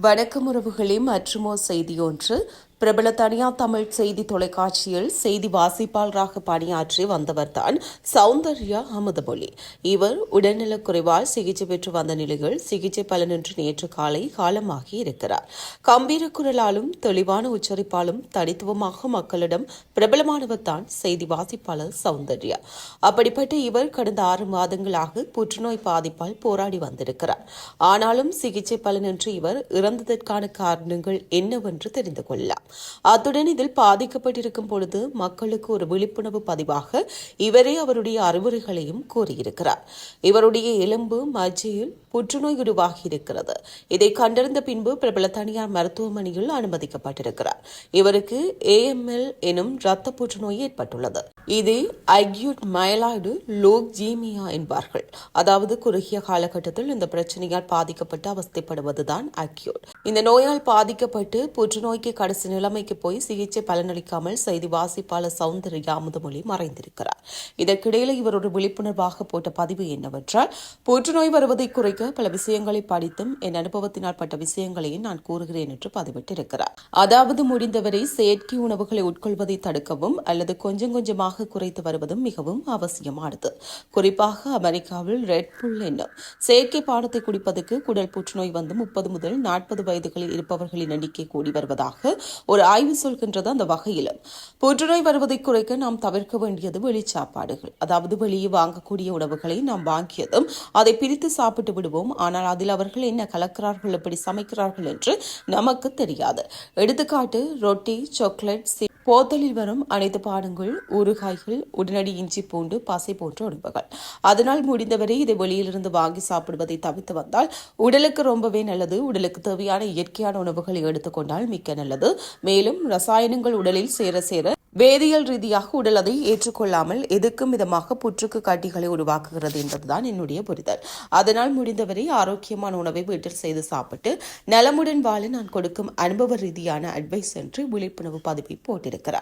வணக்கம் உறவுகளே மற்றுமோ செய்தி ஒன்று. பிரபல தனியார் தமிழ் செய்தி தொலைக்காட்சியில் செய்தி வாசிப்பாளராக பணியாற்றி வந்தவர்தான் சௌந்தர்யா அமுதமொழி. இவர் உடல்நலக் குறைவால் சிகிச்சை பெற்று வந்த நிலையில் சிகிச்சை பலனின்றி நேற்று காலை காலமாகி இருக்கிறார். கம்பீர குரலாலும் தெளிவான உச்சரிப்பாலும் தனித்துவமாக மக்களிடம் பிரபலமானவர் தான் செய்தி வாசிப்பாளர் சௌந்தர்யா. அப்படிப்பட்ட இவர் கடந்த ஆறு மாதங்களாக புற்றுநோய் பாதிப்பால் போராடி வந்திருக்கிறார். ஆனாலும் சிகிச்சை பலனின்றி இவர் இறந்ததற்கான காரணங்கள் என்னவென்று தெரிந்து கொள்ளலாம். அத்துடன் இதில் பாதிக்கப்பட்டிருக்கும் பொழுது மக்களுக்கு ஒரு விழிப்புணர்வு பதிவாக இவரே அவருடைய அறிவுரைகளையும் கூறியிருக்கிறார். இவருடைய எலும்பு மஜ்ஜையில் புற்றுநோய் உருவாகி இருக்கிறது. இதை கண்டறிந்த பின்பு பிரபல தனியார் மருத்துவமனையில் அனுமதிக்கப்பட்டிருக்கிறார். இவருக்கு ஏஎம்எல் எனும் இரத்த புற்றுநோய் ஏற்பட்டுள்ளது. இது அக்யூட் மயலாய்டு லோக் ஜீமியா என்பார்கள். அதாவது குறுகிய காலகட்டத்தில் இந்த பிரச்சனையால் பாதிக்கப்பட்டு அவஸ்தைப்படுவதுதான் அக்யூட் இந்த நோயால் பாதிக்கப்பட்டு புற்றுநோய்க்கு கடைசி நிலைமைக்கு போய் சிகிச்சை பலனளிக்காமல் செய்தி வாசிப்பாளர் சௌந்தர்யா அமுதமொழி மறைந்திருக்கிறார். இதற்கிடையில் இவர் ஒரு விழிப்புணர்வாக போட்ட பதிவு என்னவென்றால் புற்றுநோய் வருவதை குறைக்க பல விஷயங்களை படித்தும் என் அனுபவத்தினால் பட்ட விஷயங்களையும் நான் கூறுகிறேன் என்று பதிவிட்டிருக்கிறார். அதாவது முடிந்தவரை செயற்கை உணவுகளை உட்கொள்வதை தடுக்கவும் அல்லது கொஞ்சம் கொஞ்சமாக குறைத்து வருவதும் மிகவும் அவசியமானது. குறிப்பாக அமெரிக்காவில் ரெட் புல் என்னும் செயற்கை பாடத்தை குடிப்பதற்கு குடல் புற்றுநோய் வந்து முப்பது முதல் நாற்பது வயதுகளில் இருப்பவர்களின் எண்ணிக்கை கூடி வருவதாக ஒரு ஆய்வு சொல்கின்றது அந்த வகையிலும். புற்றுநோய் வருவதை குறைக்க நாம் தவிர்க்க வேண்டியது வெளிச்சாப்பாடுகள். அதாவது வெளியே வாங்கக்கூடிய உணவுகளை நாம் வாங்கியதும் அதை பிரித்து சாப்பிட்டு விடுவோம். ஆனால் அதில் அவர்கள் என்ன கலக்கிறார்கள் எப்படி சமைக்கிறார்கள் என்று நமக்கு தெரியாது. எடுத்துக்காட்டு ரொட்டி சாக்லேட் சி- போத்தலில் வரும் அனைத்து பானங்கள் ஊறுகாய்கள் உடனடி இஞ்சி பூண்டு பசை போன்ற உணவுகள். அதனால் முடிந்தவரை இதை வெளியிலிருந்து வாங்கி சாப்பிடுவதை தவிர்த்து வந்தால் உடலுக்கு ரொம்பவே நல்லது. உடலுக்கு தேவையான இயற்கையான உணவுகளை எடுத்துக்கொண்டால் மிக்க நல்லது. மேலும் ரசாயனங்கள் உடலில் சேர சேர வேதியியல் ரீதியாக உடல் அதை ஏற்றுக்கொள்ளாமல் எதிர்க்கும் விதமாக புற்றுக்கு கட்டிகளை உருவாக்குகிறது என்பதுதான் என்னுடைய புரிதல். அதனால் முடிந்தவரை ஆரோக்கியமான உணவை வீட்டில் செய்து சாப்பிட்டு நலமுடன் வாழ நான் கொடுக்கும் அனுபவ ரீதியான அட்வைஸ் என்று விழிப்புணர்வு பதிவை போட்டிருக்கிறார்.